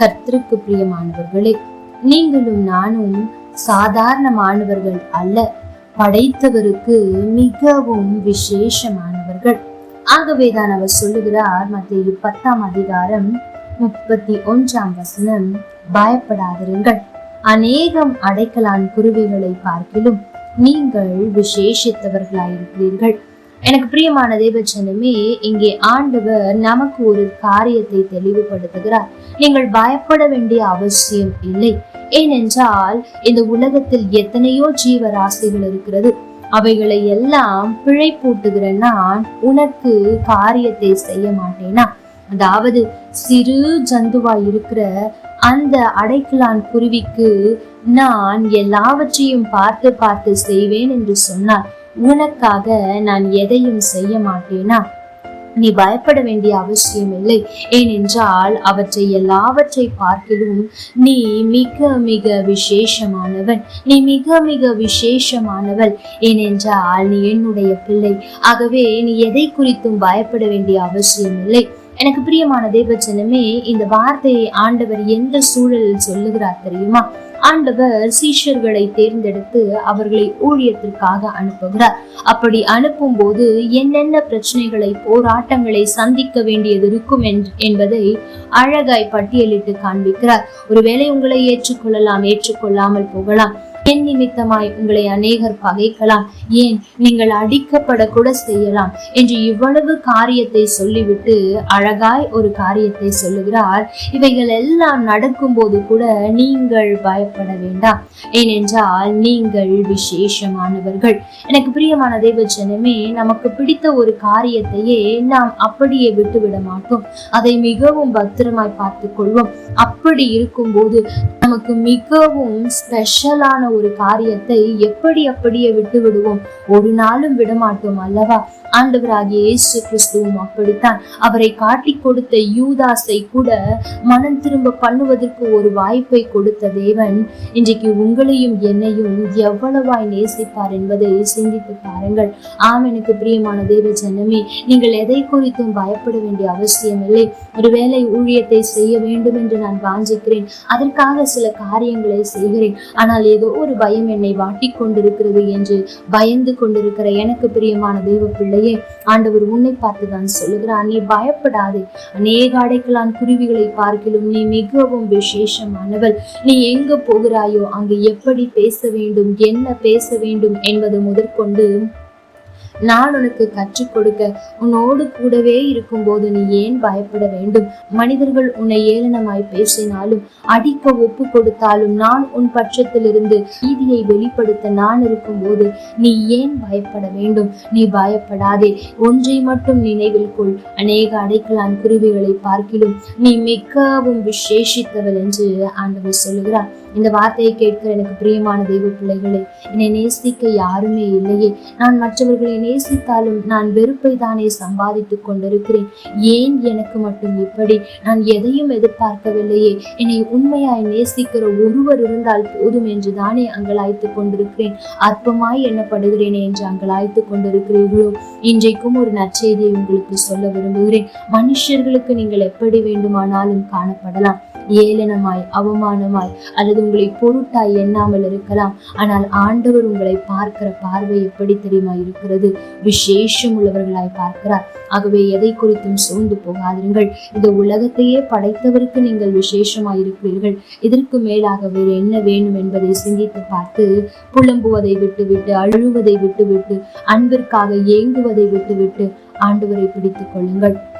கர்த்தருக்கு பிரியமானவர்களே நீங்களும் நானும் சாதாரணமானவர்கள் அல்ல படைத்தவருக்கு மிகவும் விசேஷமானவர்கள். ஆகவேதான் அவர் சொல்லுகிறார் மத்திய பத்தாம் அதிகாரம் முப்பத்தி ஒன்றாம் வசனம் பயப்படாதிருங்கள். அநேகம் அடைக்கலான் குருவிகளை பார்க்கிலும் நீங்கள் விசேஷித்தவர்களாயிருக்கிறீர்கள். எனக்கு பிரியமான தேவச்சனமே இங்கே ஆண்டவர் நமக்கு ஒரு காரியத்தை தெளிவுபடுத்துகிறார். நீங்கள் பயப்பட வேண்டிய அவசியம் இல்லை. ஏனென்றால் இந்த உலகத்தில் எத்தனையோ ஜீவராசிகள் இருக்கிறது. அவைகளை எல்லாம் பிழை பூட்டுகிற நான் உனக்கு காரியத்தை செய்ய மாட்டேனா? அதாவது சிறு ஜந்துவாய் இருக்கிற அந்த அடைக்கலான் குருவிக்கு நான் எல்லாவற்றையும் பார்த்து பார்த்து செய்வேன் என்று சொன்னார் உனக்காக நான் எதையும் செய்ய மாட்டேனா? நீ பயப்பட வேண்டிய அவசியம் இல்லை. ஏனென்றால் அவற்றை எல்லாவற்றை பார்க்கிலும் நீ மிக மிக விசேஷமானவன். நீ மிக மிக விசேஷமானவள். ஏனென்றால் நீ என்னுடைய பிள்ளை. ஆகவே நீ எதை குறித்தும் பயப்பட வேண்டிய அவசியம் இல்லை. எனக்கு பிரியமான தேவச்சனமே இந்த வார்த்தையை ஆண்டவர் எந்த சூழலில் சொல்லுகிறார் தெரியுமா? ஆண்டவர் சீஷர்களை தேர்ந்தெடுத்து அவர்களை ஊழியத்திற்காக அனுப்புகிறார். அப்படி அனுப்பும் போது என்னென்ன பிரச்சனைகளை போராட்டங்களை சந்திக்க வேண்டியது இருக்கும் என்பதை அழகாய் பட்டியலிட்டு காண்பிக்கிறார். ஒருவேளை உங்களை ஏற்றுக்கொள்ளலாம் ஏற்றுக்கொள்ளாமல் போகலாம். என் நிமித்தமாய் உங்களை அநேகர் பகைக்கலாம். ஏன்? நீங்கள் அடிக்கப்படக்கூட செய்யலாம். என்று இவ்வளவு காரியத்தை சொல்லிவிட்டு அழகாய் ஒரு காரியத்தை சொல்லுகிறார். இவைகள் எல்லாம் நடக்கும்போது கூட நீங்கள் பயப்பட வேண்டாம். ஏனென்றால் நீங்கள் விசேஷமானவர்கள். எனக்கு பிரியமான தேவஜனமே நமக்கு பிடித்த ஒரு காரியத்தையே நாம் அப்படியே விட்டுவிட மாட்டோம். அதை மிகவும் பத்திரமாய் பார்த்துக் கொள்வோம். அப்படி இருக்கும்போது நமக்கு மிகவும் ஸ்பெஷலான ஒரு காரியத்தை எப்படி அப்படியே விட்டு விடுவோம் ஒரு நாளும் விடமாட்டோம் அல்லவா? ஆண்டவராகிய இயேசு கிறிஸ்துவும் அப்படித்தான். அவரை காட்டி கொடுத்த யூதாஸை கூட மனம் திரும்ப பண்ணுவதற்கு ஒரு வாய்ப்பை கொடுத்த தேவன் இன்றைக்கு உங்களையும் என்னையும் எவ்வளவாய் நேசிப்பார் என்பதை சிந்தித்து பாருங்கள். ஆம் எனக்கு பிரியமான தேவ ஜனமே நீங்கள் எதை குறித்தும் பயப்பட வேண்டிய அவசியம் இல்லை ஒருவேளை ஊழியத்தை செய்ய வேண்டும் என்று நான் வாஞ்சிக்கிறேன். அதற்காக சில காரியங்களை செய்கிறேன். ஆனால் ஏதோ ஒரு பயம் என்னை வாட்டி கொண்டிருக்கிறது என்று பயந்து கொண்டிருக்கிற எனக்கு பிரியமான தெய்வ பிள்ளையே ஆண்டவர் உன்னை பார்த்துதான் சொல்லுகிறார். நீ பயப்படாதே. அநேக அடைக்கலான் குருவிகளை பார்க்கிலும் நீ மிகவும் விசேஷமானவள். நீ எங்க போகிறாயோ அங்கு எப்படி பேச வேண்டும் என்ன பேச வேண்டும் என்பது முதற்கொண்டு நான் உனக்கு கற்றுக் கொடுக்க உன்னோடு கூடவே இருக்கும்போது நீ ஏன் பயப்பட வேண்டும்? மனிதர்கள் உன்னை ஏளனமாய் பேசினாலும் அடிக்க ஒப்பு கொடுத்தாலும் நான் உன் பட்சத்திலிருந்து நீதியை வெளிப்படுத்த நான் இருக்கும்போது நீ ஏன் பயப்பட வேண்டும்? நீ பயப்படாதே. ஒன்றை மட்டும் நினைவில் கொள். அநேக அடைக்கலான் குருவிகளை பார்க்கிலும் நீ மிகவும் விசேஷித்தவள் என்று ஆண்டவர் சொல்லுகிறார். இந்த வார்த்தையை கேட்கிற எனக்கு பிரியமான தெய்வ பிள்ளைகளே என்னை நேசிக்க யாருமே இல்லையே. நான் மற்றவர்களை நேசித்தாலும் நான் வெறுப்பை தானே சம்பாதித்துக் கொண்டிருக்கிறேன். ஏன் எனக்கு மட்டும் இப்படி? நான் எதையும் எதிர்பார்க்கவில்லையே. என்னை உண்மையாய் நேசிக்கிற ஒருவர் இருந்தால் போதும் என்று தானே அங்கலாய்த்துக் கொண்டிருக்கிறேன். அற்பமாய் எண்ணப்படுகிறேனே என்று அங்கலாய்த்துக் கொண்டிருக்கிறீர்களோ? இன்றைக்கும் ஒரு நற்செய்தியை உங்களுக்கு சொல்ல விரும்புகிறேன். மனுஷர்களுக்கு நீங்கள் எப்படி வேண்டுமானாலும் காணப்படலாம். ஏளனமாய் அவமானமாய் அல்லது உங்களை பொருட்டாய் எண்ணாமல் இருக்கலாம். ஆனால் ஆண்டவர் உங்களை பார்க்கிற பார்வை எப்படி தெரியுமா இருக்கிறது? விசேஷம் உள்ளவர்களாய் பார்க்கிறார். ஆகவே எதை குறித்தும் சோர்ந்து போகாதிருங்கள். இந்த உலகத்தையே படைத்தவருக்கு நீங்கள் விசேஷமாய் இருக்கிறீர்கள். இதற்கு மேலாக வேறு என்ன வேணும் என்பதை சிந்தித்து பார்த்து புலம்புவதை விட்டுவிட்டு அழுவதை விட்டுவிட்டு அன்பிற்காக ஏங்குவதை விட்டுவிட்டு ஆண்டவரை பிடித்துக் கொள்ளுங்கள்.